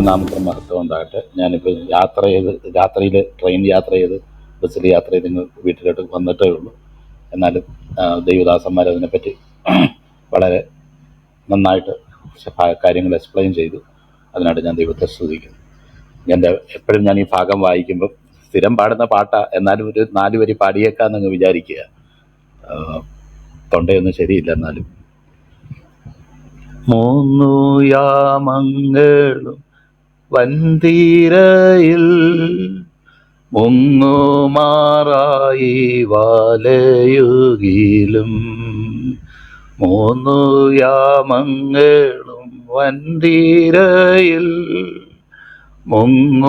ദൈവനാമത്തിന് മഹത്വം ഉണ്ടാകട്ടെ. ഞാനിപ്പോൾ യാത്ര ചെയ്ത് രാത്രിയിൽ ട്രെയിൻ യാത്ര ചെയ്ത് ബസ്സിൽ യാത്ര ചെയ്ത് വീട്ടിലോട്ട് വന്നിട്ടേ ഉള്ളൂ. എന്നാലും ദൈവദാസന്മാർ അതിനെപ്പറ്റി വളരെ നന്നായിട്ട് കാര്യങ്ങൾ എക്സ്പ്ലെയിൻ ചെയ്തു. അതിനായിട്ട് ഞാൻ ദൈവത്തെ സ്തുതിക്കുന്നു. എന്റെ എപ്പോഴും ഞാൻ ഈ ഭാഗം വായിക്കുമ്പോൾ സ്ഥിരം പാടുന്ന പാട്ടാ. എന്നാലും ഒരു നാല് വരി പാടിയേക്കാന്നങ്ങ് വിചാരിക്കുക. തൊണ്ടയൊന്നും ശരിയില്ല എന്നാലും. മൂന്നു യാമങ്ങളും വൻതീരയിൽ മുങ്ങുമാറായി വാലയുകിലും മൂന്നു യാമങ്ങളും വന്തീരയിൽ മുങ്ങുമാറായി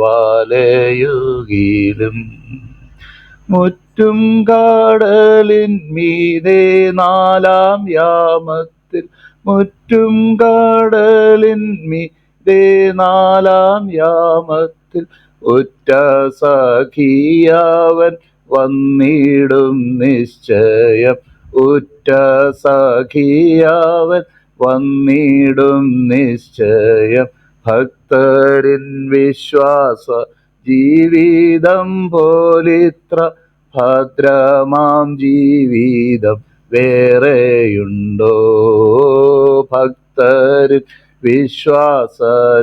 വാലയുകിലും മുറ്റും കാടലിൻ മീതെ നാലാം യാമത്തിൽ മുറ്റും കാടലിൻ മീതേ നാലാം യാമത്തിൽ ഉറ്റ സഖിയാവൻ വന്നിടും നിശ്ചയം. ഉറ്റ സഖിയാവൻ വന്നിടും നിശ്ചയം. ഭക്തരിൻ വിശ്വാസ ജീവിതം പോലിത്ര ഭദ്രമാം ജീവിതം വേറെയുണ്ടോ? ഭക്തർ വിശ്വാസ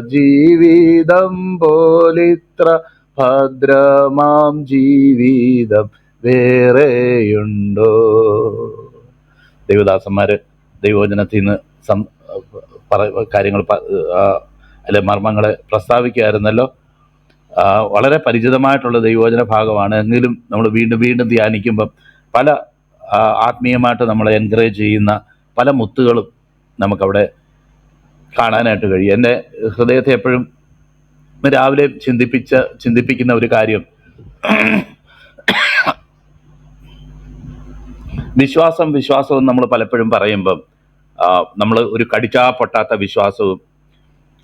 ജീവിതം പോലിത്ര ഭദ്രമാം ജീവിതം വേറെയുണ്ടോ? ദൈവദാസന്മാര് ദൈവവചനത്തിൽ നിന്ന് സം കാര്യങ്ങൾ അല്ലെ മർമ്മങ്ങളെ പ്രസ്താവിക്കുകയായിരുന്നല്ലോ. വളരെ പരിചിതമായിട്ടുള്ള ദൈവവചന ഭാഗമാണ്. എങ്കിലും നമ്മൾ വീണ്ടും വീണ്ടും ധ്യാനിക്കുമ്പം പല ആത്മീയമായിട്ട് നമ്മളെ എൻകറേജ് ചെയ്യുന്ന പല മുത്തുകളും നമുക്കവിടെ കാണാനായിട്ട് കഴിയും. എന്റെ ഹൃദയത്തെ എപ്പോഴും രാവിലെ ചിന്തിപ്പിച്ച ചിന്തിപ്പിക്കുന്ന ഒരു കാര്യം. വിശ്വാസം വിശ്വാസവും നമ്മൾ പലപ്പോഴും പറയുമ്പം നമ്മൾ ഒരു കടിച്ചാ പൊട്ടാത്ത വിശ്വാസവും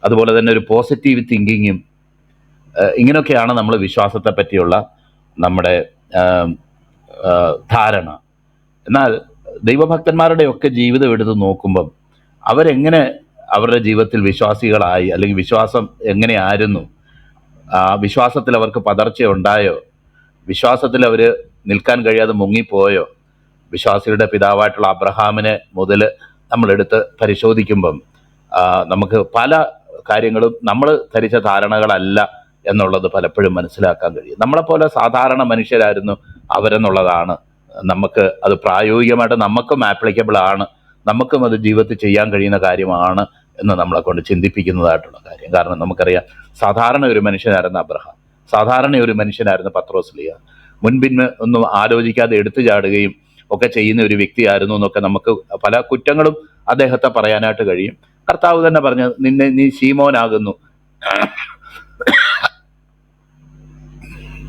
അതുപോലെ തന്നെ ഒരു പോസിറ്റീവ് തിങ്കിങ്ങും ഇങ്ങനെയൊക്കെയാണ് നമ്മൾ വിശ്വാസത്തെ പറ്റിയുള്ള നമ്മുടെ ധാരണ. എന്നാൽ ദൈവഭക്തന്മാരുടെയൊക്കെ ജീവിതം എടുത്ത് നോക്കുമ്പം അവരെങ്ങനെ അവരുടെ ജീവിതത്തിൽ വിശ്വാസികളായി അല്ലെങ്കിൽ വിശ്വാസം എങ്ങനെയായിരുന്നു ആ വിശ്വാസത്തിൽ അവർക്ക് പതർച്ച ഉണ്ടായോ വിശ്വാസത്തിൽ അവർ നിൽക്കാൻ കഴിയാതെ മുങ്ങിപ്പോയോ? വിശ്വാസികളുടെ പിതാവായിട്ടുള്ള അബ്രഹാമിനെ മുതൽ നമ്മളെടുത്ത് പരിശോധിക്കുമ്പം നമുക്ക് പല കാര്യങ്ങളും നമ്മൾ ധരിച്ച ധാരണകളല്ല എന്നുള്ളത് പലപ്പോഴും മനസ്സിലാക്കാൻ കഴിയും. നമ്മളെപ്പോലെ സാധാരണ മനുഷ്യരായിരുന്നു അവരെന്നുള്ളതാണ് നമുക്ക് അത് പ്രായോഗികമായിട്ട് നമുക്കും ആപ്ലിക്കബിൾ ആണ്. നമുക്കും അത് ജീവിതത്തിൽ ചെയ്യാൻ കഴിയുന്ന കാര്യമാണ് എന്ന് നമ്മളെ കൊണ്ട് ചിന്തിപ്പിക്കുന്നതായിട്ടുള്ള കാര്യം. കാരണം നമുക്കറിയാം സാധാരണ ഒരു മനുഷ്യനായിരുന്നു അബ്രഹാം. സാധാരണ ഒരു മനുഷ്യനായിരുന്നു പത്രോസ്ലിയ മുൻപിന്ന് ഒന്നും ആലോചിക്കാതെ എടുത്തു ചാടുകയും ഒക്കെ ചെയ്യുന്ന ഒരു വ്യക്തിയായിരുന്നു എന്നൊക്കെ നമുക്ക് പല കുറ്റങ്ങളും അദ്ദേഹത്തെ പറയാനായിട്ട് കഴിയും. കർത്താവ് തന്നെ പറഞ്ഞു നിന്നെ നീ ശീമോനാകുന്നു.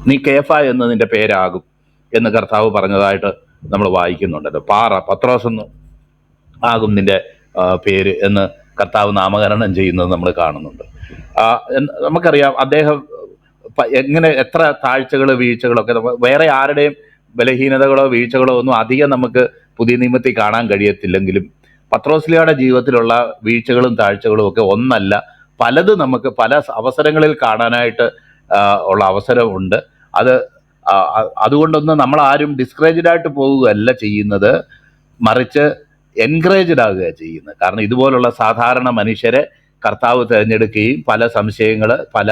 നീ കേഫ എന്ന് നിന്റെ പേരാകും. എന്ന് കർത്താവ് പറഞ്ഞതായിട്ട് നമ്മൾ വായിക്കുന്നുണ്ടല്ലോ പാറ പത്രോസ് എന്ന് ആകും നിന്റെ പേര് എന്ന് കർത്താവ് നാമകരണം ചെയ്യുന്നത് നമ്മൾ കാണുന്നുണ്ട്. നമുക്കറിയാം അദ്ദേഹം എങ്ങനെ എത്ര താഴ്ചകൾ വീഴ്ചകളൊക്കെ വേറെ ആരുടെയും ബലഹീനതകളോ വീഴ്ചകളോ ഒന്നും അധികം നമുക്ക് പുതിയ നിയമത്തിൽ കാണാൻ കഴിയത്തില്ലെങ്കിലും പത്രോസ്ലിയുടെ ജീവിതത്തിലുള്ള വീഴ്ചകളും താഴ്ചകളും ഒക്കെ ഒന്നല്ല. പലതും നമുക്ക് പല അവസരങ്ങളിൽ കാണാനായിട്ട് ഉള്ള അവസരമുണ്ട്. അത് അതുകൊണ്ടൊന്നും നമ്മൾ ആരും ഡിസ്കറേജ്ഡ് ആയിട്ട് പോവുകയല്ല ചെയ്യുന്നത്. മറിച്ച് എൻകറേജ്ഡ് ആകുക ചെയ്യുന്നത്. കാരണം ഇതുപോലുള്ള സാധാരണ മനുഷ്യരെ കർത്താവ് തിരഞ്ഞെടുക്കുകയും പല സംശയങ്ങൾ പല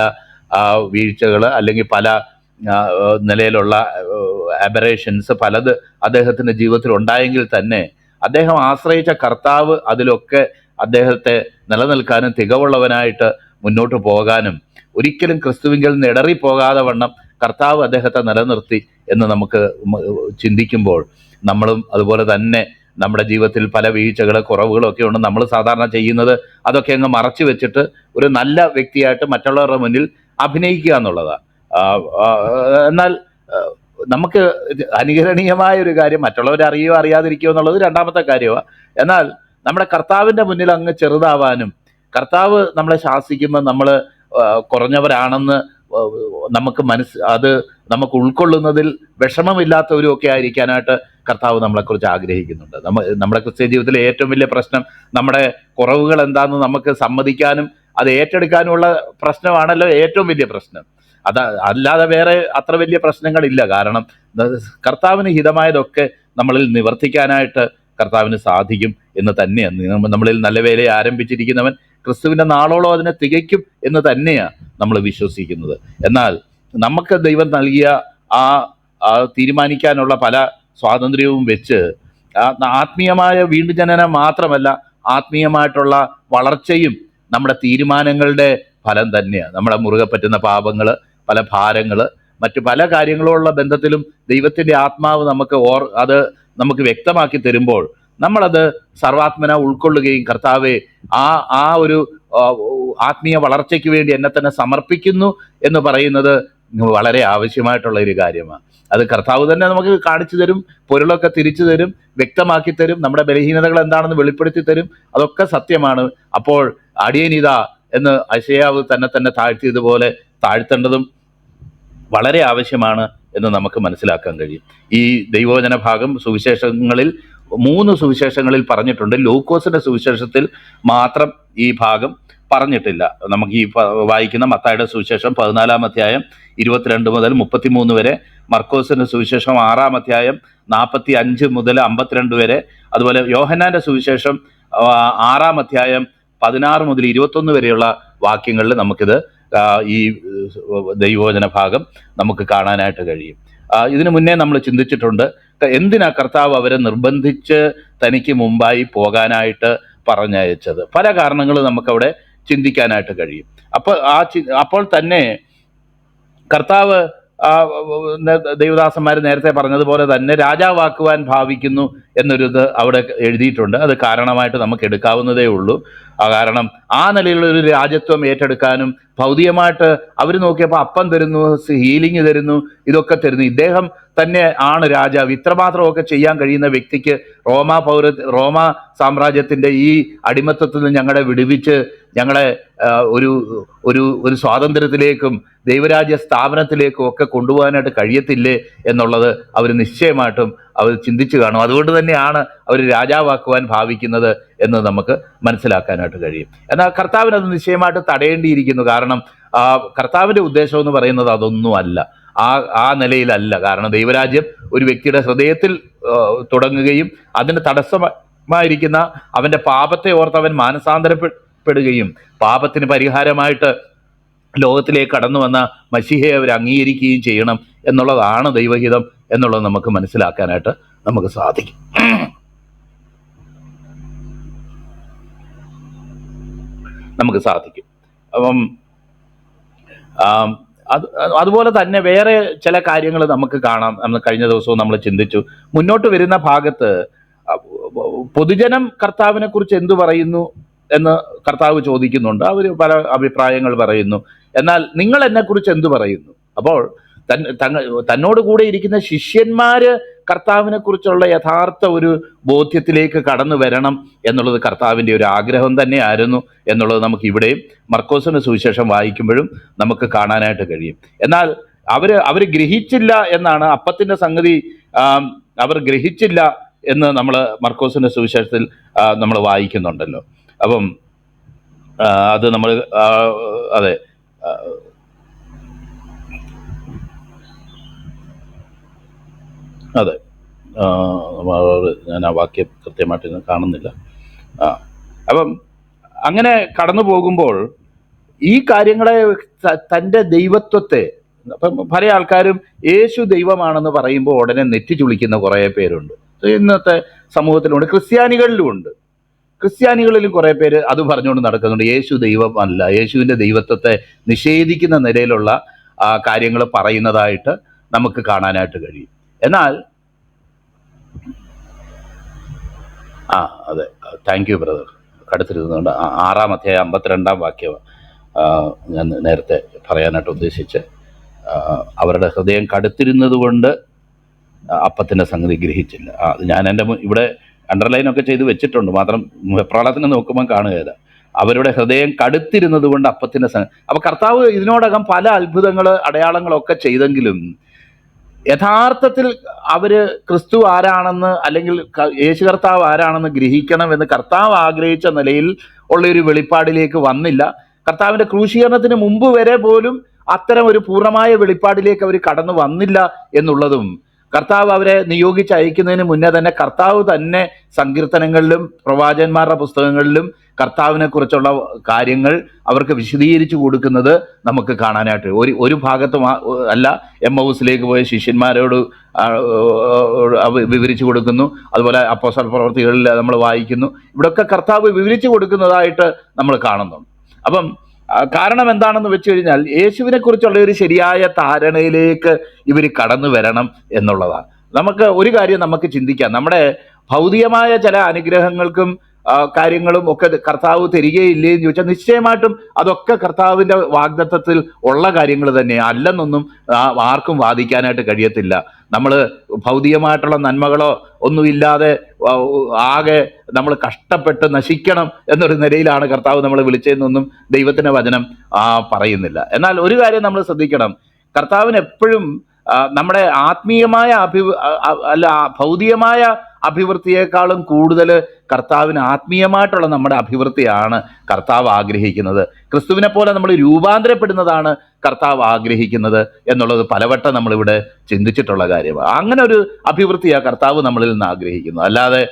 വീഴ്ചകൾ അല്ലെങ്കിൽ പല നിലയിലുള്ള അബറേഷൻസ് പലത് അദ്ദേഹത്തിന്റെ ജീവിതത്തിൽ ഉണ്ടായെങ്കിൽ തന്നെ അദ്ദേഹം ആശ്രയിച്ച കർത്താവ് അതിലൊക്കെ അദ്ദേഹത്തെ നിലനിൽക്കാനും തികവുള്ളവനായിട്ട് മുന്നോട്ട് പോകാനും ഒരിക്കലും ക്രിസ്തുവിങ്കിൽ നിന്ന് ഇടറിപ്പോകാതെ വണ്ണം കർത്താവ് അദ്ദേഹത്തെ നിലനിർത്തി എന്ന് നമുക്ക് ചിന്തിക്കുമ്പോൾ നമ്മളും അതുപോലെ തന്നെ നമ്മുടെ ജീവിതത്തിൽ പല വീഴ്ചകൾ കുറവുകളൊക്കെ ഉണ്ട്. നമ്മൾ സാധാരണ ചെയ്യുന്നത് അതൊക്കെ അങ്ങ് മറച്ചു വെച്ചിട്ട് ഒരു നല്ല വ്യക്തിയായിട്ട് മറ്റുള്ളവരുടെ മുന്നിൽ അഭിനയിക്കുക എന്നുള്ളതാണ് എന്നാൽ നമുക്ക് അനുകരണീയമായ ഒരു കാര്യം മറ്റുള്ളവർ അറിയോ അറിയാതിരിക്കുകയോ എന്നുള്ളത് രണ്ടാമത്തെ കാര്യമാണ് എന്നാൽ നമ്മുടെ കർത്താവിന്റെ മുന്നിൽ അങ്ങ് ചെറുതാവാനും കർത്താവ് നമ്മളെ ശാസിക്കുമ്പോൾ നമ്മൾ കുറഞ്ഞവരാണെന്ന് നമുക്ക് മനസ്സ് അത് നമുക്ക് ഉൾക്കൊള്ളുന്നതിൽ വിഷമമില്ലാത്തവരും ഒക്കെ ആയിരിക്കാനായിട്ട് കർത്താവ് നമ്മളെക്കുറിച്ച് ആഗ്രഹിക്കുന്നുണ്ട്. നമ്മ നമ്മുടെ ക്രിസ്ത്യ ജീവിതത്തിലെ ഏറ്റവും വലിയ പ്രശ്നം നമ്മുടെ കുറവുകൾ എന്താണെന്ന് നമുക്ക് സമ്മതിക്കാനും അത് ഏറ്റെടുക്കാനുമുള്ള പ്രശ്നമാണല്ലോ ഏറ്റവും വലിയ പ്രശ്നം. അത് അല്ലാതെ വേറെ അത്ര വലിയ പ്രശ്നങ്ങളില്ല. കാരണം കർത്താവിന് ഹിതമായതൊക്കെ നമ്മളിൽ നിവർത്തിക്കാനായിട്ട് കർത്താവിന് സാധിക്കും എന്ന് തന്നെയാണ്. നമ്മളിൽ നല്ല വേലയെ ആരംഭിച്ചിരിക്കുന്നവൻ ക്രിസ്തുവിന്റെ നാളോളം അതിനെ തികയ്ക്കും എന്ന് തന്നെയാണ് നമ്മൾ വിശ്വസിക്കുന്നത്. എന്നാൽ നമുക്ക് ദൈവം നൽകിയ ആ തീരുമാനിക്കാനുള്ള പല സ്വാതന്ത്ര്യവും വെച്ച് ആത്മീയമായ വീണ്ടും ജനനം മാത്രമല്ല ആത്മീയമായിട്ടുള്ള വളർച്ചയും നമ്മുടെ തീരുമാനങ്ങളുടെ ഫലം തന്നെയാണ് നമ്മുടെ മുറുകെ പറ്റുന്ന പാപങ്ങൾ പല ഭാരങ്ങൾ മറ്റു പല കാര്യങ്ങളുള്ള ബന്ധത്തിലും ദൈവത്തിന്റെ ആത്മാവ് നമുക്ക് ഓർ അത് നമുക്ക് വ്യക്തമാക്കി തരുമ്പോൾ നമ്മളത് സർവാത്മന ഉൾക്കൊള്ളുകയും കർത്താവെ ആ ആ ഒരു ആത്മീയ വളർച്ചയ്ക്ക് വേണ്ടി എന്നെ തന്നെ സമർപ്പിക്കുന്നു എന്ന് പറയുന്നത് വളരെ ആവശ്യമായിട്ടുള്ള ഒരു കാര്യമാണ്. അത് കർത്താവ് തന്നെ നമുക്ക് കാണിച്ചു തരും പൊരുളൊക്കെ തിരിച്ചു തരും വ്യക്തമാക്കി തരും നമ്മുടെ ബലഹീനതകൾ എന്താണെന്ന് വെളിപ്പെടുത്തി തരും അതൊക്കെ സത്യമാണ്. അപ്പോൾ അടിയനിത എന്ന് അശയാവ് തന്നെ തന്നെ താഴ്ത്തിയതുപോലെ താഴ്ത്തേണ്ടതും വളരെ ആവശ്യമാണ് എന്ന് നമുക്ക് മനസ്സിലാക്കാൻ കഴിയും. ഈ ദൈവവചന ഭാഗം സുവിശേഷങ്ങളിൽ മൂന്ന് സുവിശേഷങ്ങളിൽ പറഞ്ഞിട്ടുണ്ട്. ലൂക്കോസിന്റെ സുവിശേഷത്തിൽ മാത്രം ഈ ഭാഗം പറഞ്ഞിട്ടില്ല. നമുക്ക് ഈ വായിക്കുന്ന മത്തായുടെ സുവിശേഷം പതിനാലാം അധ്യായം ഇരുപത്തിരണ്ട് മുതൽ മുപ്പത്തിമൂന്ന് വരെ മർക്കോസിന്റെ സുവിശേഷം ആറാം അധ്യായം നാൽപ്പത്തി അഞ്ച് മുതൽ അമ്പത്തിരണ്ട് വരെ അതുപോലെ യോഹന്നാന്റെ സുവിശേഷം ആറാം അധ്യായം പതിനാറ് മുതൽ ഇരുപത്തൊന്ന് വരെയുള്ള വാക്യങ്ങളിൽ നമുക്കിത് ഈ ദൈവോചന ഭാഗം നമുക്ക് കാണാനായിട്ട് കഴിയും. ഇതിനു മുന്നേ നമ്മൾ ചിന്തിച്ചിട്ടുണ്ട് എന്തിനാ കർത്താവ് അവരെ നിർബന്ധിച്ച് തനിക്ക് മുമ്പായി പോകാനായിട്ട് പറഞ്ഞയച്ചത്? പല കാരണങ്ങൾ നമുക്കവിടെ ചിന്തിക്കാനായിട്ട് കഴിയും. അപ്പോൾ ആ ചി- അപ്പോൾ തന്നെ കർത്താവ് ദൈവദാസന്മാർ നേരത്തെ പറഞ്ഞതുപോലെ തന്നെ രാജാവാക്കുവാൻ ഭാവിക്കുന്നു എന്നൊരിത് അവിടെ എഴുതിയിട്ടുണ്ട്. അത് കാരണമായിട്ട് നമുക്ക് എടുക്കാവുന്നതേ ഉള്ളൂ. കാരണം ആ നിലയിലുള്ള ഒരു രാജ്യത്വം ഏറ്റെടുക്കാനും ഭൗതികമായിട്ട് അവർ നോക്കിയപ്പോൾ അപ്പം തരുന്നു ഹീലിംഗ് തരുന്നു ഇതൊക്കെ തരുന്നു. ഇദ്ദേഹം തന്നെ ആണ് രാജാവ്. ഇത്രമാത്രമൊക്കെ ചെയ്യാൻ കഴിയുന്ന വ്യക്തിക്ക് റോമ പൗര റോമ സാമ്രാജ്യത്തിന്റെ ഈ അടിമത്തത്തിൽ നിന്ന് ഞങ്ങളെ വിടുവിച്ച് ഞങ്ങളെ ഒരു ഒരു ഒരു സ്വാതന്ത്ര്യത്തിലേക്കും ദൈവരാജ്യ സ്ഥാപനത്തിലേക്കും ഒക്കെ കൊണ്ടുപോകാനായിട്ട് കഴിയത്തില്ലേ എന്നുള്ളത് അവർ നിശ്ചയമായിട്ടും അവർ ചിന്തിച്ചു കാണും. അതുകൊണ്ട് തന്നെയാണ് അവർ രാജാവാക്കുവാൻ ഭാവിക്കുന്നത് എന്ന് നമുക്ക് മനസ്സിലാക്കാനായിട്ട് കഴിയും. എന്നാൽ കർത്താവിനത് നിശ്ചയമായിട്ട് തടയേണ്ടിയിരിക്കുന്നു. കാരണം ആ കർത്താവിന്റെ ഉദ്ദേശം എന്ന് പറയുന്നത് അതൊന്നും അല്ല ആ ആ നിലയിലല്ല. കാരണം ദൈവരാജ്യം ഒരു വ്യക്തിയുടെ ഹൃദയത്തിൽ തുടങ്ങുകയും അതിന് തടസ്സമായിരിക്കുന്ന അവന്റെ പാപത്തെ ഓർത്ത് അവൻ മാനസാന്തരപ്പെടുകയും പാപത്തിന് പരിഹാരമായിട്ട് ലോകത്തിലേക്ക് കടന്നു വന്ന മഷിഹയെ അവർ അംഗീകരിക്കുകയും ചെയ്യണം എന്നുള്ളതാണ് ദൈവഹിതം എന്നുള്ളത് നമുക്ക് മനസ്സിലാക്കാനായിട്ട് നമുക്ക് സാധിക്കും. നമുക്ക് സാധിക്കും. അപ്പം അത് അതുപോലെ തന്നെ വേറെ ചില കാര്യങ്ങൾ നമുക്ക് കാണാം. നമ്മൾ കഴിഞ്ഞ ദിവസവും നമ്മൾ ചിന്തിച്ചു. മുന്നോട്ട് വരുന്ന ഭാഗത്ത് പൊതുജനം കർത്താവിനെ കുറിച്ച് എന്തു പറയുന്നു എന്ന് കർത്താവ് ചോദിക്കുന്നുണ്ട്. അവർ പല അഭിപ്രായങ്ങൾ പറയുന്നു. എന്നാൽ നിങ്ങൾ എന്നെക്കുറിച്ച് എന്തു പറയുന്നു? അപ്പോൾ തന്നോട് കൂടെ ഇരിക്കുന്ന ശിഷ്യന്മാര് കർത്താവിനെ കുറിച്ചുള്ള യഥാർത്ഥ ഒരു ബോധ്യത്തിലേക്ക് കടന്നു വരണം എന്നുള്ളത് കർത്താവിന്റെ ഒരു ആഗ്രഹം തന്നെയായിരുന്നു എന്നുള്ളത് നമുക്ക് ഇവിടെയും മർക്കോസിന് സുവിശേഷം വായിക്കുമ്പോഴും നമുക്ക് കാണാനായിട്ട് കഴിയും. എന്നാൽ അവർ അവർ ഗ്രഹിച്ചില്ല എന്നാണ് അപ്പത്തിന്റെ സംഗതി അവർ ഗ്രഹിച്ചില്ല എന്ന് നമ്മൾ മർക്കോസിന്റെ സുവിശേഷത്തിൽ നമ്മൾ വായിക്കുന്നുണ്ടല്ലോ. അപ്പം അത് നമ്മൾ അതെ ആ, അതെ. ഞാൻ ആ വാക്യം കൃത്യമായിട്ട് കാണുന്നില്ല. ആ അപ്പം അങ്ങനെ കടന്നു പോകുമ്പോൾ ഈ കാര്യങ്ങളെ തന്റെ ദൈവത്വത്തെ അപ്പം പല ആൾക്കാരും യേശു ദൈവമാണെന്ന് പറയുമ്പോൾ ഉടനെ നെറ്റി ചുളിക്കുന്ന കുറേ പേരുണ്ട്. ഇന്നത്തെ സമൂഹത്തിലുണ്ട്. ക്രിസ്ത്യാനികളിലും ഉണ്ട് ക്രിസ്ത്യാനികളിലും കുറേ പേര് അത് പറഞ്ഞുകൊണ്ട് നടക്കുന്നുണ്ട്. യേശു ദൈവമല്ല. യേശുവിന്റെ ദൈവത്വത്തെ നിഷേധിക്കുന്ന നിലയിലുള്ള കാര്യങ്ങൾ പറയുന്നതായിട്ട് നമുക്ക് കാണാനായിട്ട് കഴിയും. എന്നാൽ ആ അതെ താങ്ക് യു ബ്രദർ കടുത്തിരുന്നുകൊണ്ട് ആറാം അധ്യായം അമ്പത്തിരണ്ടാം വാക്യം ഞാൻ നേരത്തെ പറയാനായിട്ട് ഉദ്ദേശിച്ച് അവരുടെ ഹൃദയം കടുത്തിരുന്നത് കൊണ്ട് അപ്പത്തിന്റെ സംഗതി ഗ്രഹിച്ചില്ല. ആ ഞാൻ എന്റെ ഇവിടെ അണ്ടർലൈനൊക്കെ ചെയ്ത് വെച്ചിട്ടുണ്ട്. മാത്രം പ്രളയത്തിന് നോക്കുമ്പോൾ കാണുകയില്ല. അവരുടെ ഹൃദയം കടുത്തിരുന്നത് കൊണ്ട് അപ്പത്തിന്റെ സംഗതി അപ്പൊ കർത്താവ് ഇതിനോടകം പല അത്ഭുതങ്ങൾ അടയാളങ്ങളൊക്കെ ചെയ്തെങ്കിലും യഥാർത്ഥത്തിൽ അവർ ക്രിസ്തു ആരാണെന്ന് അല്ലെങ്കിൽ യേശു കർത്താവ് ആരാണെന്ന് ഗ്രഹിക്കണമെന്ന് കർത്താവ് ആഗ്രഹിച്ച നിലയിൽ ഉള്ള ഒരു വെളിപ്പാടിലേക്ക് വന്നില്ല. കർത്താവിന്റെ ക്രൂശീകരണത്തിന് മുമ്പ് വരെ പോലും അത്തരം ഒരു പൂർണമായ വെളിപ്പാടിലേക്ക് അവർ കടന്നു വന്നില്ല എന്നുള്ളതും കർത്താവ് അവരെ നിയോഗിച്ച് അയക്കുന്നതിന് മുന്നേ തന്നെ കർത്താവ് തന്നെ സങ്കീർത്തനങ്ങളിലും പ്രവാചകന്മാരുടെ പുസ്തകങ്ങളിലും കർത്താവിനെ കുറിച്ചുള്ള കാര്യങ്ങൾ അവർക്ക് വിശദീകരിച്ചു കൊടുക്കുന്നത് നമുക്ക് കാണാനായിട്ട്. ഒരു ഒരു ഭാഗത്ത് അല്ല എം ഹൗസിലേക്ക് പോയ ശിഷ്യന്മാരോട് വിവരിച്ചു കൊടുക്കുന്നു. അതുപോലെ അപ്പോസൽ പ്രവർത്തികളിൽ നമ്മൾ വായിക്കുന്നു. ഇവിടൊക്കെ കർത്താവ് വിവരിച്ചു കൊടുക്കുന്നതായിട്ട് നമ്മൾ കാണുന്നുണ്ട് അപ്പം കാരണം എന്താണെന്ന് വെച്ച് കഴിഞ്ഞാൽ യേശുവിനെ കുറിച്ചുള്ള ഒരു ശരിയായ ധാരണയിലേക്ക് ഇവർ കടന്നു വരണം എന്നുള്ളതാണ്. നമുക്ക് ഒരു കാര്യം നമുക്ക് ചിന്തിക്കാം. നമ്മുടെ ഭൗതികമായ ചില അനുഗ്രഹങ്ങൾക്കും കാര്യങ്ങളും ഒക്കെ കർത്താവ് തരികയില്ലേ എന്ന് ചോദിച്ചാൽ നിശ്ചയമായിട്ടും അതൊക്കെ കർത്താവിന്റെ വാഗ്ദത്വത്തിൽ ഉള്ള കാര്യങ്ങൾ തന്നെ അല്ലെന്നൊന്നും ആർക്കും വാദിക്കാനായിട്ട് കഴിയത്തില്ല. നമ്മൾ ഭൗതികമായിട്ടുള്ള നന്മകളോ ഒന്നുമില്ലാതെ ആകെ നമ്മൾ കഷ്ടപ്പെട്ട് നശിക്കണം എന്നൊരു നിലയിലാണ് കർത്താവ് നമ്മളെ വിളിച്ചതെന്നൊന്നും ദൈവത്തിന്റെ വചനം പറയുന്നില്ല. എന്നാൽ ഒരു കാര്യം നമ്മൾ ശ്രദ്ധിക്കണം. കർത്താവിന് എപ്പോഴും നമ്മുടെ ആത്മീയമായ അഭി അല്ല ഭൗതികമായ അഭിവൃദ്ധിയേക്കാളും കൂടുതൽ കർത്താവിന് ആത്മീയമായിട്ടുള്ള നമ്മുടെ അഭിവൃദ്ധിയാണ് കർത്താവ് ആഗ്രഹിക്കുന്നത്. ക്രിസ്തുവിനെ പോലെ നമ്മൾ രൂപാന്തരപ്പെടുന്നതാണ് കർത്താവ് ആഗ്രഹിക്കുന്നത് എന്നുള്ളത് പലവട്ടം നമ്മളിവിടെ ചിന്തിച്ചിട്ടുള്ള കാര്യമാണ്. അങ്ങനെ ഒരു അഭിവൃദ്ധിയാണ് കർത്താവ് നമ്മളിൽ നിന്ന് ആഗ്രഹിക്കുന്നത് അല്ലാതെ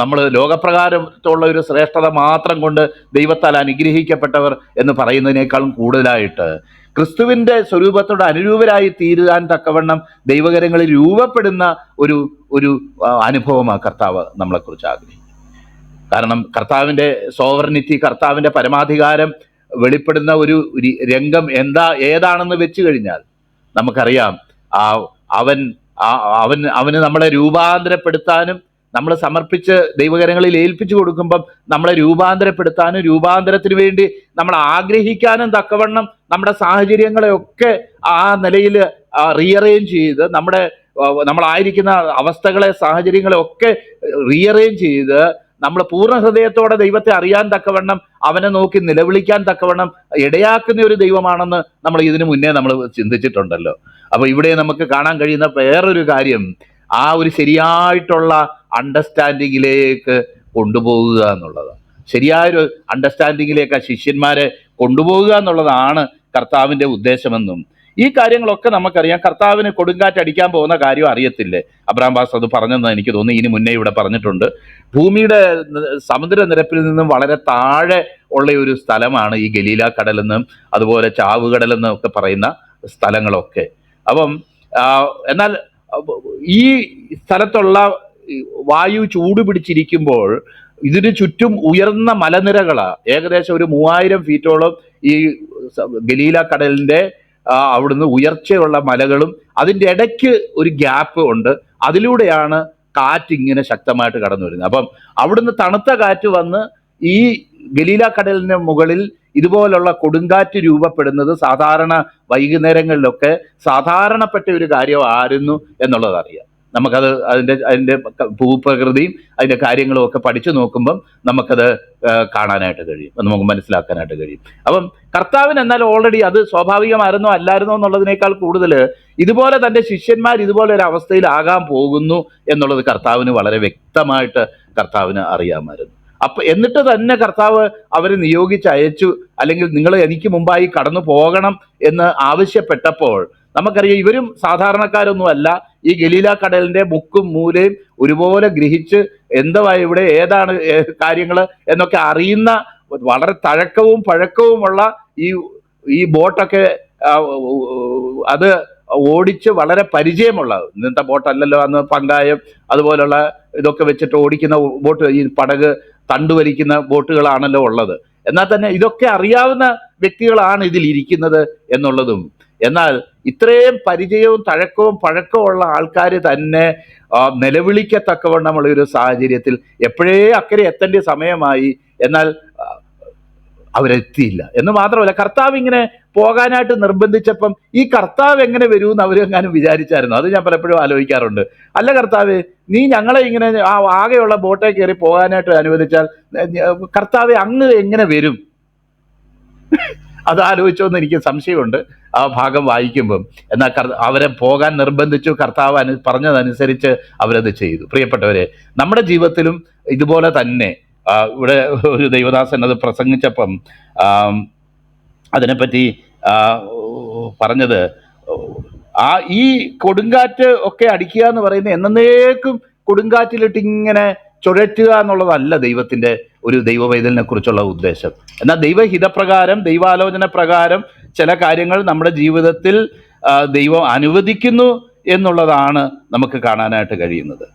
നമ്മൾ ലോകപ്രകാരത്തുള്ള ഒരു ശ്രേഷ്ഠത മാത്രം കൊണ്ട് ദൈവത്താൽ അനുഗ്രഹിക്കപ്പെട്ടവർ എന്ന് പറയുന്നതിനേക്കാളും കൂടുതലായിട്ട് ക്രിസ്തുവിന്റെ സ്വരൂപത്തോട് അനുരൂപരായി തീരുവാൻ തക്കവണ്ണം ദൈവകരങ്ങളിൽ രൂപപ്പെടുന്ന ഒരു ഒരു അനുഭവമാണ് കർത്താവ് നമ്മളെക്കുറിച്ച് ആഗ്രഹിക്കുന്നത് കാരണം കർത്താവിന്റെ സോവർണിറ്റി കർത്താവിന്റെ പരമാധികാരം വെളിപ്പെടുന്ന ഒരു രംഗം എന്താ ഏതാണെന്ന് വെച്ച് കഴിഞ്ഞാൽ നമുക്കറിയാം ആ അവൻ അവൻ അവന് നമ്മളെ രൂപാന്തരപ്പെടുത്താനും നമ്മൾ സമർപ്പിച്ച് ദൈവകരങ്ങളിൽ ഏൽപ്പിച്ചു കൊടുക്കുമ്പം നമ്മളെ രൂപാന്തരപ്പെടുത്താനും രൂപാന്തരത്തിന് വേണ്ടി നമ്മൾ ആഗ്രഹിക്കാനും തക്കവണ്ണം നമ്മുടെ സാഹചര്യങ്ങളെയൊക്കെ ആ നിലയിൽ റീഅറേഞ്ച് ചെയ്ത് നമ്മുടെ നമ്മളായിരിക്കുന്ന അവസ്ഥകളെ സാഹചര്യങ്ങളെ ഒക്കെ റീഅറേഞ്ച് ചെയ്ത് നമ്മൾ പൂർണ ഹൃദയത്തോടെ ദൈവത്തെ അറിയാൻ തക്കവണ്ണം അവനെ നോക്കി നിലവിളിക്കാൻ തക്കവണ്ണം ഇടയാക്കുന്ന ഒരു ദൈവമാണെന്ന് നമ്മൾ ഇതിനു മുന്നേ നമ്മൾ ചിന്തിച്ചിട്ടുണ്ടല്ലോ. അപ്പൊ ഇവിടെ നമുക്ക് കാണാൻ കഴിയുന്ന വേറൊരു കാര്യം ആ ഒരു ശരിയായിട്ടുള്ള അണ്ടർസ്റ്റാൻഡിങ്ങിലേക്ക് കൊണ്ടുപോകുക എന്നുള്ളത്. ശരിയായൊരു അണ്ടർസ്റ്റാൻഡിങ്ങിലേക്ക് ആ ശിഷ്യന്മാരെ കൊണ്ടുപോകുക എന്നുള്ളതാണ് കർത്താവിന്റെ ഉദ്ദേശമെന്നും ഈ കാര്യങ്ങളൊക്കെ നമുക്കറിയാം. കർത്താവിന് കൊടുങ്കാറ്റ് അടിക്കാൻ പോകുന്ന കാര്യം അറിയത്തില്ലേ? അബ്രാം ബാസ് അത് പറഞ്ഞെന്ന് എനിക്ക് തോന്നി ഇനി മുന്നേ ഇവിടെ പറഞ്ഞിട്ടുണ്ട്. ഭൂമിയുടെ സമുദ്രനിരപ്പിൽ നിന്നും വളരെ താഴെ ഉള്ള ഒരു സ്ഥലമാണ് ഈ ഗലീല കടലെന്നും അതുപോലെ ചാവുകടലെന്നും ഒക്കെ പറയുന്ന സ്ഥലങ്ങളൊക്കെ. അപ്പം എന്നാൽ ഈ സ്ഥലത്തുള്ള വായു ചൂട് പിടിച്ചിരിക്കുമ്പോൾ ഇതിന് ചുറ്റും ഉയർന്ന മലനിരകളാണ് ഏകദേശം ഒരു മൂവായിരം ഫീറ്റോളം ഈ ഗലീല കടലിന്റെ അവിടുന്ന് ഉയർച്ചയുള്ള മലകളും അതിന്റെ ഇടയ്ക്ക് ഒരു ഗ്യാപ്പ് ഉണ്ട്. അതിലൂടെയാണ് കാറ്റ് ഇങ്ങനെ ശക്തമായിട്ട് കടന്നു വരുന്നത്. അപ്പം അവിടുന്ന് തണുത്ത കാറ്റ് വന്ന് ഈ ഗലീല കടലിന് മുകളിൽ ഇതുപോലുള്ള കൊടുങ്കാറ്റ് രൂപപ്പെടുന്നത് സാധാരണ വൈകുന്നേരങ്ങളിലൊക്കെ സാധാരണപ്പെട്ട ഒരു കാര്യമായിരുന്നു എന്നുള്ളത് അറിയാം. നമുക്കത് അതിന്റെ അതിന്റെ ഭൂപ്രകൃതിയും അതിന്റെ കാര്യങ്ങളും ഒക്കെ പഠിച്ചു നോക്കുമ്പം നമുക്കത് കാണാനായിട്ട് കഴിയും. നമുക്ക് മനസ്സിലാക്കാനായിട്ട് കഴിയും. അപ്പം കർത്താവിന് എന്നാൽ ഓൾറെഡി അത് സ്വാഭാവികമായിരുന്നോ അല്ലായിരുന്നോ എന്നുള്ളതിനേക്കാൾ കൂടുതൽ ഇതുപോലെ തന്റെ ശിഷ്യന്മാർ ഇതുപോലെ ഒരു അവസ്ഥയിലാകാൻ പോകുന്നു എന്നുള്ളത് കർത്താവിന് വളരെ വ്യക്തമായിട്ട് കർത്താവിന് അറിയാമായിരുന്നു. അപ്പൊ എന്നിട്ട് തന്നെ കർത്താവ് അവരെ നിയോഗിച്ച് അയച്ചു അല്ലെങ്കിൽ നിങ്ങൾ എനിക്ക് മുമ്പായി കടന്നു പോകണം എന്ന് ആവശ്യപ്പെട്ടപ്പോൾ നമുക്കറിയാം ഇവരും സാധാരണക്കാരൊന്നുമല്ല. ഈ ഗലീല കടലിന്റെ മുക്കും മൂലയും ഒരുപോലെ ഗ്രഹിച്ച് എന്തുവാ ഇവിടെ ഏതാണ് കാര്യങ്ങൾ എന്നൊക്കെ അറിയുന്ന വളരെ തഴക്കവും പഴക്കവുമുള്ള ഈ ഈ ബോട്ടൊക്കെ അത് ഓടിച്ച് വളരെ പരിചയമുള്ള ഇന്നത്തെ ബോട്ടല്ലല്ലോ അന്ന് പങ്കായം അതുപോലുള്ള ഇതൊക്കെ വെച്ചിട്ട് ഓടിക്കുന്ന ബോട്ട് ഈ പടക് തണ്ടുവലിക്കുന്ന ബോട്ടുകളാണല്ലോ ഉള്ളത്. എന്നാൽ തന്നെ ഇതൊക്കെ അറിയാവുന്ന വ്യക്തികളാണ് ഇതിൽ ഇരിക്കുന്നത് എന്നുള്ളതും. എന്നാൽ ഇത്രയും പരിചയവും തഴക്കവും പഴക്കവും ഉള്ള ആൾക്കാർ തന്നെ നിലവിളിക്കത്തക്കവണ്ണമുള്ള ഒരു സാഹചര്യത്തിൽ എപ്പോഴേ അക്കരെ എത്തേണ്ട സമയമായി എന്നാൽ അവരെത്തിയില്ല. എന്ന് മാത്രമല്ല കർത്താവ് ഇങ്ങനെ പോകാനായിട്ട് നിർബന്ധിച്ചപ്പം ഈ കർത്താവ് എങ്ങനെ വരുമെന്ന് അവരെങ്ങാനും വിചാരിച്ചായിരുന്നു? അത് ഞാൻ പലപ്പോഴും ആലോചിക്കാറുണ്ട്. അല്ല കർത്താവ് നീ ഞങ്ങളെ ഇങ്ങനെ ആ ആകെയുള്ള ബോട്ടേ കയറി പോകാനായിട്ട് അനുവദിച്ചാൽ കർത്താവ് അങ്ങ് എങ്ങനെ വരും? അത് ആലോചിച്ചോന്ന് എനിക്ക് സംശയമുണ്ട്. ആ ഭാഗം വായിക്കുമ്പം. എന്നാൽ അവരെ പോകാൻ നിർബന്ധിച്ചു കർത്താവ് അനു പറഞ്ഞതനുസരിച്ച് അവരത് ചെയ്തു. പ്രിയപ്പെട്ടവരെ നമ്മുടെ ജീവിതത്തിലും ഇതുപോലെ തന്നെ ഇവിടെ ഒരു ദൈവദാസൻ അത് പ്രസംഗിച്ചപ്പം അതിനെപ്പറ്റി പറഞ്ഞത് ആ ഈ കൊടുങ്കാറ്റ് ഒക്കെ അടിക്കുക എന്ന് പറയുന്നത് എന്നേക്കും കൊടുങ്കാറ്റിലിട്ട് ഇങ്ങനെ ചുഴറ്റുക എന്നുള്ളതല്ല ദൈവത്തിന്റെ ഒരു ദൈവവൈതലിനെ കുറിച്ചുള്ള ഉദ്ദേശം. എന്നാൽ ദൈവഹിതപ്രകാരം ദൈവാലോചന പ്രകാരം ചില കാര്യങ്ങൾ നമ്മുടെ ജീവിതത്തിൽ ദൈവം അനുവദിക്കുന്നു എന്നുള്ളതാണ് നമുക്ക് കാണാനായിട്ട് കഴിയുന്നത്.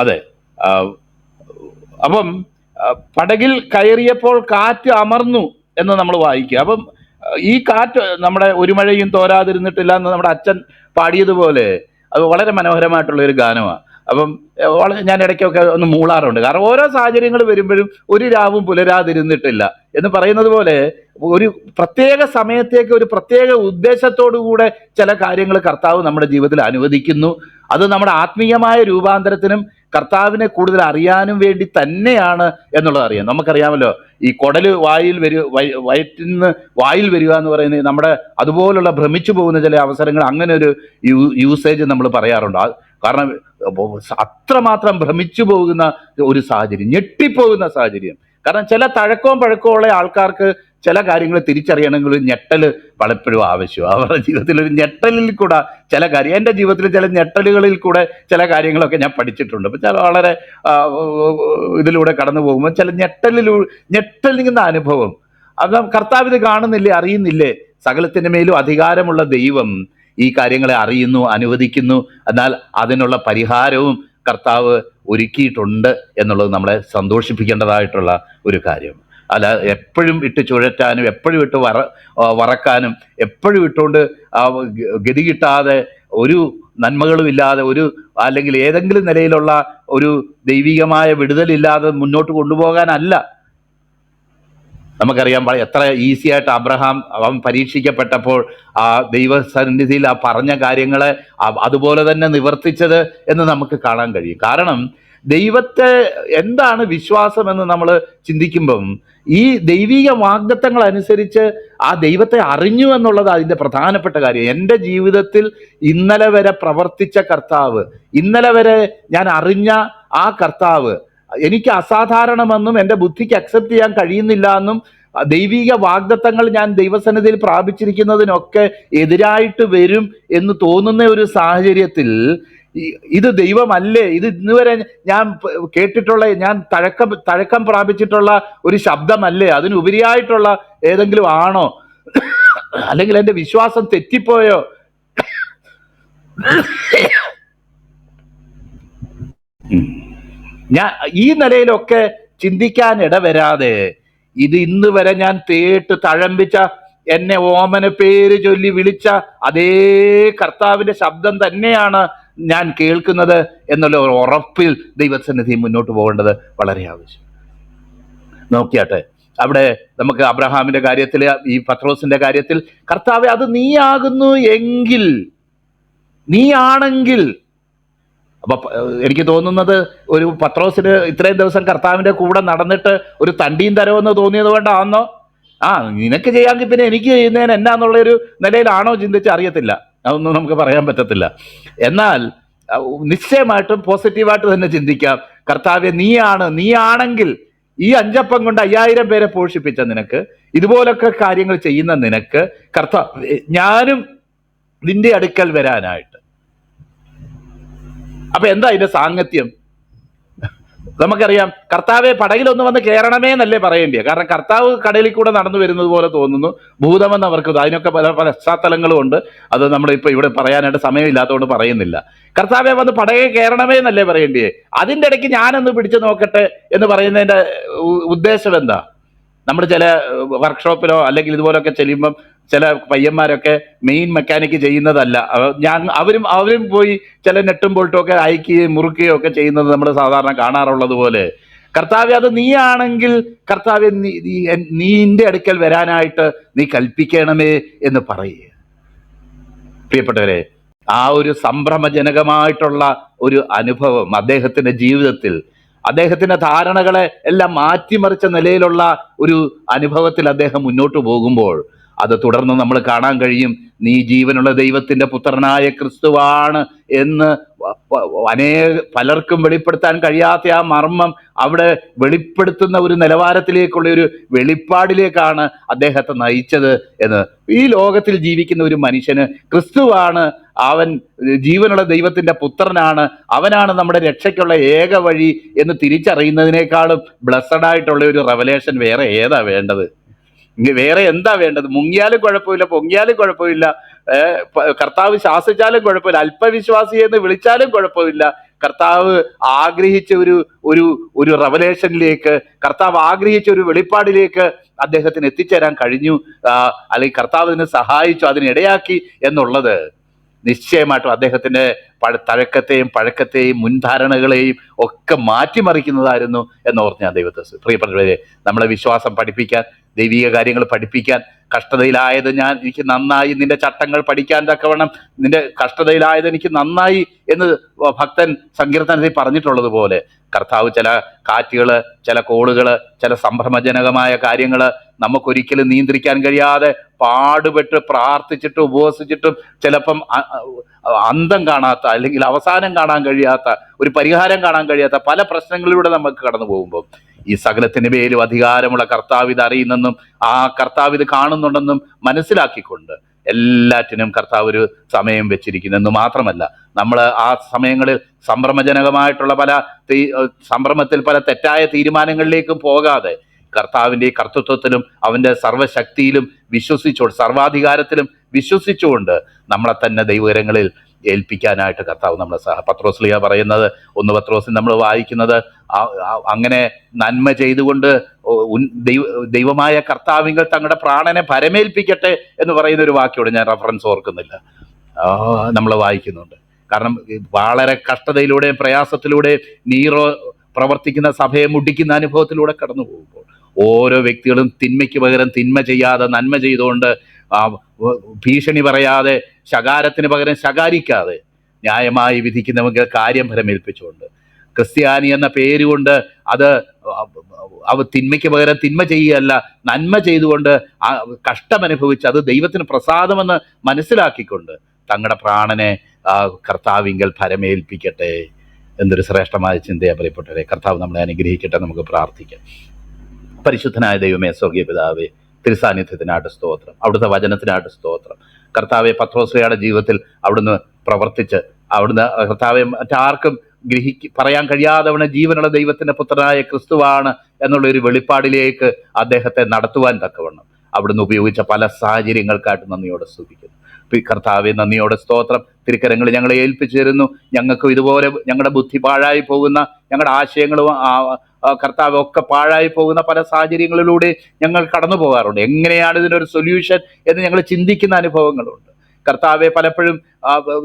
അതെ അപ്പം പടകിൽ കയറിയപ്പോൾ കാറ്റ് അമർന്നു എന്ന് നമ്മൾ വായിക്കുക. അപ്പം ഈ കാറ്റ് നമ്മുടെ ഒരു മഴയും തോരാതിരുന്നിട്ടില്ല എന്ന് നമ്മുടെ അച്ഛൻ പാടിയതുപോലെ അത് വളരെ മനോഹരമായിട്ടുള്ള ഒരു ഗാനമാണ്. അപ്പം ഞാൻ ഇടയ്ക്കൊക്കെ ഒന്ന് മൂളാറുണ്ട്. കാരണം ഓരോ സാഹചര്യങ്ങൾ വരുമ്പോഴും ഒരു രാവും പുലരാതിരുന്നിട്ടില്ല. എന്ന് പറയുന്നത് പോലെ ഒരു പ്രത്യേക സമയത്തേക്ക് ഒരു പ്രത്യേക ഉദ്ദേശത്തോടു കൂടെ ചില കാര്യങ്ങൾ കർത്താവ് നമ്മുടെ ജീവിതത്തിൽ അനുവദിക്കുന്നു. അത് നമ്മുടെ ആത്മീയമായ രൂപാന്തരത്തിനും കർത്താവിനെ കൂടുതൽ അറിയാനും വേണ്ടി തന്നെയാണ് എന്നുള്ളത് അറിയാം. നമുക്കറിയാമല്ലോ ഈ കുടൽ വായിൽ വരു നിന്ന് വായിൽ വരിക എന്ന് പറയുന്നത് നമ്മുടെ അതുപോലുള്ള ഭ്രമിച്ചു പോകുന്ന ചില അവസരങ്ങൾ അങ്ങനെ ഒരു യൂസേജ് നമ്മൾ പറയാറുണ്ട്. കാരണം അത്രമാത്രം ഭ്രമിച്ചു പോകുന്ന ഒരു സാഹചര്യം ഞെട്ടിപ്പോകുന്ന സാഹചര്യം. കാരണം ചില തഴക്കവും പഴക്കവും ഉള്ള ആൾക്കാർക്ക് ചില കാര്യങ്ങൾ തിരിച്ചറിയണമെങ്കിൽ ഒരു ഞെട്ടൽ പലപ്പോഴും ആവശ്യമാണ്. അവരുടെ ജീവിതത്തിൽ ഒരു ഞെട്ടലിൽ കൂടെ ചില കാര്യം എന്റെ ജീവിതത്തിൽ ചില ഞെട്ടലുകളിൽ കൂടെ ചില കാര്യങ്ങളൊക്കെ ഞാൻ പഠിച്ചിട്ടുണ്ട്. അപ്പം ചില വളരെ ഇതിലൂടെ കടന്നു പോകുമ്പോൾ ചില ഞെട്ടലിലൂ ഞെട്ടലിങ്ങുന്ന അനുഭവം. അത് കർത്താവ് ഇത് കാണുന്നില്ലേ അറിയുന്നില്ലേ? സകലത്തിന്റെ മേലും അധികാരമുള്ള ദൈവം ഈ കാര്യങ്ങളെ അറിയുന്നു അനുവദിക്കുന്നു. എന്നാൽ അതിനുള്ള പരിഹാരവും കർത്താവ് ഒരുക്കിയിട്ടുണ്ട് എന്നുള്ളത് നമ്മളെ സന്തോഷിപ്പിക്കേണ്ടതായിട്ടുള്ള ഒരു കാര്യം. അല്ല എപ്പോഴും ഇട്ട് ചുഴറ്റാനും എപ്പോഴും ഇട്ട് വറ വറക്കാനും എപ്പോഴും ഇട്ടുകൊണ്ട് ഗതി കിട്ടാതെ ഒരു നന്മകളും ഇല്ലാതെ ഒരു അല്ലെങ്കിൽ ഏതെങ്കിലും നിലയിലുള്ള ഒരു ദൈവികമായ വിടുതലില്ലാതെ മുന്നോട്ട് കൊണ്ടുപോകാനല്ല നമുക്കറിയാം എത്ര ഈസി ആയിട്ട് അബ്രഹാം അവൻ പരീക്ഷിക്കപ്പെട്ടപ്പോൾ ആ ദൈവസന്നിധിയിൽ ആ പറഞ്ഞ കാര്യങ്ങളെ അതുപോലെ തന്നെ നിവർത്തിച്ചത് എന്ന് നമുക്ക് കാണാൻ കഴിയും. കാരണം ദൈവത്തെ എന്താണ് വിശ്വാസം എന്ന് നമ്മൾ ചിന്തിക്കുമ്പം ഈ ദൈവിക വാഗ്ദത്തങ്ങൾ അനുസരിച്ച് ആ ദൈവത്തെ അറിഞ്ഞു എന്നുള്ളത് അതിന്റെ പ്രധാനപ്പെട്ട കാര്യം. എന്റെ ജീവിതത്തിൽ ഇന്നലെ വരെ പ്രവർത്തിച്ച കർത്താവ് ഇന്നലെ വരെ ഞാൻ അറിഞ്ഞ ആ കർത്താവ് എനിക്ക് അസാധാരണമെന്നും എന്റെ ബുദ്ധിക്ക് അക്സെപ്റ്റ് ചെയ്യാൻ കഴിയുന്നില്ല എന്നും ദൈവിക വാഗ്ദത്തങ്ങൾ ഞാൻ ദൈവസന്നിധിയിൽ പ്രാപിച്ചിരിക്കുന്നതിനൊക്കെ എതിരായിട്ട് വരും എന്ന് തോന്നുന്ന ഒരു സാഹചര്യത്തിൽ ഇത് ദൈവമല്ലേ? ഇത് ഇന്നുവരെ ഞാൻ കേട്ടിട്ടുള്ള ഞാൻ തഴക്കം തഴക്കം പ്രാപിച്ചിട്ടുള്ള ഒരു ശബ്ദമല്ലേ? അതിനുപരിയായിട്ടുള്ള ഏതെങ്കിലും ആണോ? അല്ലെങ്കിൽ എന്റെ വിശ്വാസം തെറ്റിപ്പോയോ? ഞാൻ ഈ നിലയിലൊക്കെ ചിന്തിക്കാൻ ഇടവരാതെ ഇത് ഇന്ന് വരെ ഞാൻ തേട്ട് തഴമ്പിച്ച എന്നെ ഓമന പേര് ചൊല്ലി വിളിച്ച അതേ കർത്താവിന്റെ ശബ്ദം തന്നെയാണ് ഞാൻ കേൾക്കുന്നത് എന്നുള്ള ഒരു ഉറപ്പിൽ ദൈവസന്നിധി മുന്നോട്ട് പോകേണ്ടത് വളരെ ആവശ്യം. നോക്കിയാട്ടെ അവിടെ നമുക്ക് അബ്രഹാമിന്റെ കാര്യത്തിൽ ഈ പത്രോസിന്റെ കാര്യത്തിൽ കർത്താവെ അത് നീയാകുന്നു എങ്കിൽ നീയാണെങ്കിൽ അപ്പൊ എനിക്ക് തോന്നുന്നത് ഒരു പത്രോസിന് ഇത്രയും ദിവസം കർത്താവിന്റെ കൂടെ നടന്നിട്ട് ഒരു തണ്ടിയും തരമെന്ന് തോന്നിയത് കൊണ്ടാണെന്നോ ആ നിനക്ക് ചെയ്യാമെങ്കിൽ പിന്നെ എനിക്ക് ചെയ്യുന്നതിന് എന്നാന്നുള്ളൊരു നിലയിലാണോ ചിന്തിച്ച് അറിയത്തില്ല. അതൊന്നും നമുക്ക് പറയാൻ പറ്റത്തില്ല. എന്നാൽ നിശ്ചയമായിട്ടും പോസിറ്റീവായിട്ട് തന്നെ ചിന്തിക്കാം. കർത്താവെ നീയാണ് നീയാണെങ്കിൽ ഈ അഞ്ചപ്പം കൊണ്ട് അയ്യായിരം പേരെ പോഷിപ്പിച്ച നിനക്ക് ഇതുപോലൊക്കെ കാര്യങ്ങൾ ചെയ്യുന്ന നിനക്ക് കർത്താവ് ഞാനും നിന്റെ അടുക്കൽ വരാനായിട്ട് അപ്പൊ എന്താ ഇതിന്റെ സാങ്കത്യം? നമുക്കറിയാം കർത്താവെ പടയിലൊന്ന് വന്ന് കയറണമേ എന്നല്ലേ പറയേണ്ടിയ. കാരണം കർത്താവ് കടലിൽ കൂടെ നടന്നു വരുന്നത് പോലെ തോന്നുന്നു. ഭൂതമെന്ന് അവർക്ക് അതിനൊക്കെ പല പശ്ചാത്തലങ്ങളും ഉണ്ട്. അത് നമ്മൾ ഇപ്പൊ ഇവിടെ പറയാനായിട്ട് സമയമില്ലാത്തതുകൊണ്ട് പറയുന്നില്ല. കർത്താവെ വന്ന് പടയെ കയറണമേ എന്നല്ലേ പറയേണ്ടിയേ? അതിന്റെ ഇടയ്ക്ക് ഞാനൊന്ന് പിടിച്ചു നോക്കട്ടെ എന്ന് പറയുന്നതിന്റെ ഉദ്ദേശം എന്താ? നമ്മൾ ചില വർക്ക്ഷോപ്പിലോ അല്ലെങ്കിൽ ഇതുപോലൊക്കെ ചെല്ലുമ്പം ചില പയ്യന്മാരൊക്കെ മെയിൻ മെക്കാനിക് ചെയ്യുന്നതല്ല. ഞാൻ അവരും അവരും പോയി ചില നെട്ടും ബോൾട്ടും ഒക്കെ അയക്കുകയും മുറുക്കുകയും ഒക്കെ ചെയ്യുന്നത് നമ്മൾ സാധാരണ കാണാറുള്ളത് പോലെ. കർത്താവ് അത് നീയാണെങ്കിൽ കർത്താവ് നീന്റെ അടുക്കൽ വരാനായിട്ട് നീ കൽപ്പിക്കണമേ എന്ന് പറയുക. പ്രിയപ്പെട്ടവരെ ആ ഒരു സംഭ്രമജനകമായിട്ടുള്ള ഒരു അനുഭവം അദ്ദേഹത്തിന്റെ ജീവിതത്തിൽ അദ്ദേഹത്തിന്റെ ധാരണകളെ എല്ലാം മാറ്റിമറിച്ച നിലയിലുള്ള ഒരു അനുഭവത്തിൽ അദ്ദേഹം മുന്നോട്ട് പോകുമ്പോൾ അത് തുടർന്ന് നമ്മൾ കാണാൻ കഴിയും നീ ജീവനുള്ള ദൈവത്തിന്റെ പുത്രനായ ക്രിസ്തുവാണ് എന്ന് അനേ പലർക്കും വെളിപ്പെടുത്താൻ കഴിയാത്ത ആ മർമ്മം അവിടെ വെളിപ്പെടുത്തുന്ന ഒരു നിലവാരത്തിലേക്കുള്ള ഒരു വെളിപ്പാടിലേക്കാണ് അദ്ദേഹത്തെ നയിച്ചത് എന്ന്. ഈ ലോകത്തിൽ ജീവിക്കുന്ന ഒരു മനുഷ്യന് ക്രിസ്തുവാണ് അവൻ ജീവനുള്ള ദൈവത്തിന്റെ പുത്രനാണ് അവനാണ് നമ്മുടെ രക്ഷയ്ക്കുള്ള ഏക വഴി എന്ന് തിരിച്ചറിയുന്നതിനേക്കാളും ബ്ലസ്സഡ് ആയിട്ടുള്ള ഒരു റെവലേഷൻ വേറെ ഏതാ വേണ്ടത്? വേറെ എന്താ വേണ്ടത്? മുങ്ങിയാലും കുഴപ്പമില്ല പൊങ്ങിയാലും കുഴപ്പമില്ല. കർത്താവ് ശാസിച്ചാലും കുഴപ്പമില്ല. അല്പവിശ്വാസി എന്ന് വിളിച്ചാലും കുഴപ്പമില്ല. കർത്താവ് ആഗ്രഹിച്ച ഒരു ഒരു ഒരു റവലേഷനിലേക്ക് കർത്താവ് ആഗ്രഹിച്ച ഒരു വെളിപ്പാടിലേക്ക് അദ്ദേഹത്തിന് എത്തിച്ചേരാൻ കഴിഞ്ഞു. അല്ലെങ്കിൽ കർത്താവ് അതിനെ സഹായിച്ചു അതിനിടയാക്കി എന്നുള്ളത് നിശ്ചയമായിട്ടും അദ്ദേഹത്തിന്റെ പഴ തഴക്കത്തെയും പഴക്കത്തെയും മുൻധാരണകളെയും ഒക്കെ മാറ്റിമറിക്കുന്നതായിരുന്നു എന്നോർത്ത് ഞാൻ ദൈവത്തെ പ്രിയപ്പെട്ടവരെ നമ്മളെ വിശ്വാസം പഠിപ്പിക്കാൻ ദൈവിക കാര്യങ്ങൾ പഠിപ്പിക്കാൻ കഷ്ടതയിലായത് ഞാൻ എനിക്ക് നന്നായി നിന്റെ ചട്ടങ്ങൾ പഠിക്കാൻ തക്കവണ്ണം നിന്റെ കഷ്ടതയിലായത് എനിക്ക് നന്നായി എന്ന് ഭക്തൻ സങ്കീർത്തനത്തിൽ പറഞ്ഞിട്ടുള്ളത് പോലെ കർത്താവ് ചില കാറ്റുകൾ ചില കോളുകൾ ചില സംഭ്രമജനകമായ കാര്യങ്ങൾ നമുക്കൊരിക്കലും നിയന്ത്രിക്കാൻ കഴിയാതെ പാടുപെട്ട് പ്രാർത്ഥിച്ചിട്ടും ഉപവസിച്ചിട്ടും ചിലപ്പം അന്തം കാണാത്ത അല്ലെങ്കിൽ അവസാനം കാണാൻ കഴിയാത്ത ഒരു പരിഹാരം കാണാൻ കഴിയാത്ത പല പ്രശ്നങ്ങളിലൂടെ നമുക്ക് കടന്നു പോകുമ്പോൾ ഈ സകലത്തിന് പേരും അധികാരമുള്ള കർത്താവ് ഇത് അറിയുന്നെന്നും ആ കർത്താവ് ഇത് കാണുന്നുണ്ടെന്നും മനസ്സിലാക്കിക്കൊണ്ട് എല്ലാറ്റിനും കർത്താവ് ഒരു സമയം വെച്ചിരിക്കുന്നു എന്ന് മാത്രമല്ല നമ്മൾ ആ സമയങ്ങളിൽ സംഭ്രമജനകമായിട്ടുള്ള പല തീ- സംഭ്രമത്തിൽ പല തെറ്റായ തീരുമാനങ്ങളിലേക്കും പോകാതെ കർത്താവിന്റെ കർത്തൃത്വത്തിലും അവന്റെ സർവശക്തിയിലും വിശ്വസിച്ചുകൊണ്ട് സർവാധികാരത്തിലും വിശ്വസിച്ചുകൊണ്ട് നമ്മളെ തന്നെ ദൈവകരങ്ങളിൽ ഏൽപ്പിക്കാനായിട്ട് കർത്താവ് നമ്മളെ സഹ പത്രോസ്ലിയ പറയുന്നത് ഒന്ന് പത്രോസിൽ നമ്മൾ വായിക്കുന്നത് അങ്ങനെ നന്മ ചെയ്തുകൊണ്ട് ദൈവ- ദൈവമായ കർത്താവിങ്ങൾ തങ്ങളുടെ പ്രാണനെ പരമേൽപ്പിക്കട്ടെ എന്ന് പറയുന്ന ഒരു വാക്യോട് ഞാൻ റെഫറൻസ് ഓർക്കുന്നില്ല. നമ്മൾ വായിക്കുന്നുണ്ട്. കാരണം വളരെ കഷ്ടതയിലൂടെയും പ്രയാസത്തിലൂടെയും നീറോ പ്രവർത്തിക്കുന്ന സഭയെ മുടിക്കുന്ന അനുഭവത്തിലൂടെ കടന്നു പോകുമ്പോൾ ഓരോ വ്യക്തികളും തിന്മയ്ക്ക് പകരം തിന്മ ചെയ്യാതെ നന്മ ചെയ്തുകൊണ്ട് ഭീഷണി പറയാതെ ശകാരത്തിന് പകരം ശകാരിക്കാതെ ന്യായമായി വിധിക്കുന്നവർക്ക് കാര്യം ഫലമേൽപ്പിച്ചുകൊണ്ട്. ക്രിസ്ത്യാനി എന്ന പേരുകൊണ്ട് അത് അവ തിന്മയ്ക്ക് പകരം തിന്മ ചെയ്യുകയല്ല നന്മ ചെയ്തുകൊണ്ട് കഷ്ടമനുഭവിച്ച് അത് ദൈവത്തിന് പ്രസാദമെന്ന് മനസ്സിലാക്കിക്കൊണ്ട് തങ്ങളുടെ പ്രാണനെ കർത്താവിങ്കൽ ഭരമേൽപ്പിക്കട്ടെ എന്നൊരു ശ്രേഷ്ഠമായ ചിന്തയെ പ്രിയപ്പെട്ടവരെ. കർത്താവ് നമ്മളെ അനുഗ്രഹിക്കട്ടെ നമുക്ക് പ്രാർത്ഥിക്കാം. പരിശുദ്ധനായ ദൈവമേ സ്വർഗീയ പിതാവേ തിരുസാന്നിധ്യത്തിനായിട്ട് സ്തോത്രം. അവിടുത്തെ വചനത്തിനായിട്ട് സ്തോത്രം. കർത്താവെ പത്രോസ്ലിയുടെ ജീവിതത്തിൽ അവിടുന്ന് പ്രവർത്തിച്ച് അവിടുന്ന് കർത്താവെ മറ്റാർക്കും ഗ്രഹിക്ക് പറയാൻ കഴിയാതവണ ജീവനുള്ള ദൈവത്തിന്റെ പുത്രനായ ക്രിസ്തുവാണ് എന്നുള്ള ഒരു വെളിപ്പാടിലേക്ക് അദ്ദേഹത്തെ നടത്തുവാൻ തക്കവണ്ണം. അവിടുന്ന് ഉപയോഗിച്ച പല സാഹചര്യങ്ങൾക്കായിട്ട് നന്ദിയോടെ സ്തുതിക്കുന്നു. കർത്താവെ നന്ദിയോടെ സ്തോത്രം. തിരുക്കരങ്ങൾ ഞങ്ങളെ ഏൽപ്പിച്ചു തരുന്നു ഞങ്ങൾക്കും ഇതുപോലെ ഞങ്ങളുടെ ബുദ്ധി പാഴായി പോകുന്ന ഞങ്ങളുടെ ആശയങ്ങളും കർത്താവ് ഒക്കെ പാഴായി പോകുന്ന പല സാഹചര്യങ്ങളിലൂടെ ഞങ്ങൾ കടന്നു പോകാറുണ്ട്. എങ്ങനെയാണ് ഇതിനൊരു സൊല്യൂഷൻ എന്ന് ഞങ്ങൾ ചിന്തിക്കുന്ന അനുഭവങ്ങളുണ്ട്. കർത്താവെ പലപ്പോഴും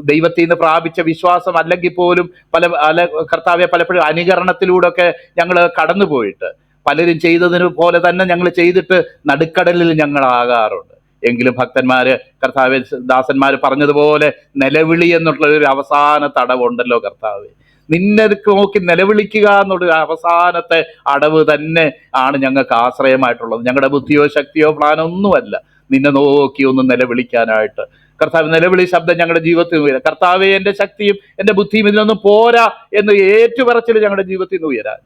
ദൈവത്തിൽ നിന്ന് പ്രാപിച്ച വിശ്വാസം അല്ലെങ്കിൽ പോലും പല അല കർത്താവെ പലപ്പോഴും അനുകരണത്തിലൂടെ ഒക്കെ ഞങ്ങൾ കടന്നുപോയിട്ട് പലരും ചെയ്തതിന് പോലെ തന്നെ ഞങ്ങൾ ചെയ്തിട്ട് നടുക്കടലിൽ ഞങ്ങൾ ആകാറുണ്ട്. എങ്കിലും ഭക്തന്മാര് കർത്താവ് ദാസന്മാര് പറഞ്ഞതുപോലെ നിലവിളി എന്നുള്ള ഒരു അവസാന തടവുണ്ടല്ലോ കർത്താവ്. നിന്നെ നോക്കി നിലവിളിക്കുക എന്നുള്ള അവസാനത്തെ അടവ് തന്നെ ആണ് ഞങ്ങൾക്ക് ആശ്രയമായിട്ടുള്ളത്. ഞങ്ങളുടെ ബുദ്ധിയോ ശക്തിയോ പ്ലാനോ ഒന്നുമല്ല. നിന്നെ നോക്കി ഒന്ന് നിലവിളിക്കാനായിട്ട്. കർത്താവ് നിലവിളി ശബ്ദം ഞങ്ങളുടെ ജീവിതത്തിൽ നിന്ന് ഉയരാം കർത്താവെ എന്റെ ശക്തിയും എന്റെ ബുദ്ധിയും ഇതിനൊന്നും പോരാ എന്ന് ഏറ്റുപറച്ചിൽ ഞങ്ങളുടെ ജീവിതത്തിൽ നിന്ന് ഉയരാൻ.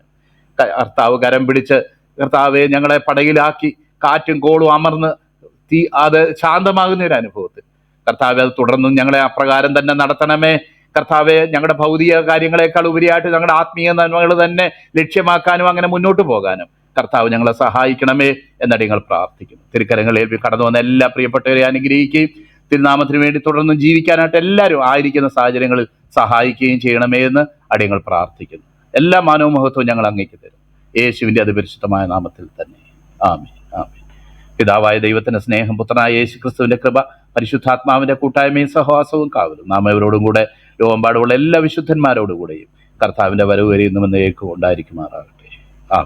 കർത്താവ് കരം പിടിച്ച് കർത്താവെ ഞങ്ങളെ പടയിലാക്കി കാറ്റും കോളും അമർന്ന് തീ അത് ശാന്തമാകുന്ന ഒരു അനുഭവത്തിൽ കർത്താവ് അത് തുടർന്നും ഞങ്ങളെ അപ്രകാരം തന്നെ നടത്തണമേ. കർത്താവെ ഞങ്ങളുടെ ഭൗതിക കാര്യങ്ങളെക്കാൾ ഉപരിയായിട്ട് ഞങ്ങളുടെ ആത്മീയ നന്മകൾ തന്നെ ലക്ഷ്യമാക്കാനും അങ്ങനെ മുന്നോട്ട് പോകാനും കർത്താവ് ഞങ്ങളെ സഹായിക്കണമേ എന്നടി ഞങ്ങൾ പ്രാർത്ഥിക്കുന്നു. തിരുക്കരങ്ങളിൽ കടന്നു വന്ന എല്ലാ പ്രിയപ്പെട്ടവരെ അനുഗ്രഹിക്കുകയും തിരുനാമത്തിന് വേണ്ടി തുടർന്നും ജീവിക്കാനായിട്ട് എല്ലാവരും ആയിരിക്കുന്ന സാഹചര്യങ്ങളിൽ സഹായിക്കുകയും ചെയ്യണമേ എന്ന് അടിയങ്ങൾ പ്രാർത്ഥിക്കുന്നു. എല്ലാ മാനവ മഹത്വവും ഞങ്ങൾ അങ്ങേക്ക് തരും. യേശുവിന്റെ അതിപരിശുദ്ധമായ നാമത്തിൽ തന്നെ. ആമേ ആമേ പിതാവായ ദൈവത്തിന്റെ സ്നേഹം പുത്രനായ യേശു ക്രിസ്തുവിന്റെ കൃപ പരിശുദ്ധാത്മാവിന്റെ കൂട്ടായ്മയും സഹവാസവും കാവലും. നാം ഇവരോടും കൂടെ ലോകമ്പാടുള്ള എല്ലാ വിശുദ്ധന്മാരോടുകൂടെയും കർത്താവിന്റെ വരവ് വരെയുന്നുമെന്ന് ഏക്കും ഉണ്ടായിരിക്കുമാറാകട്ടെ ആ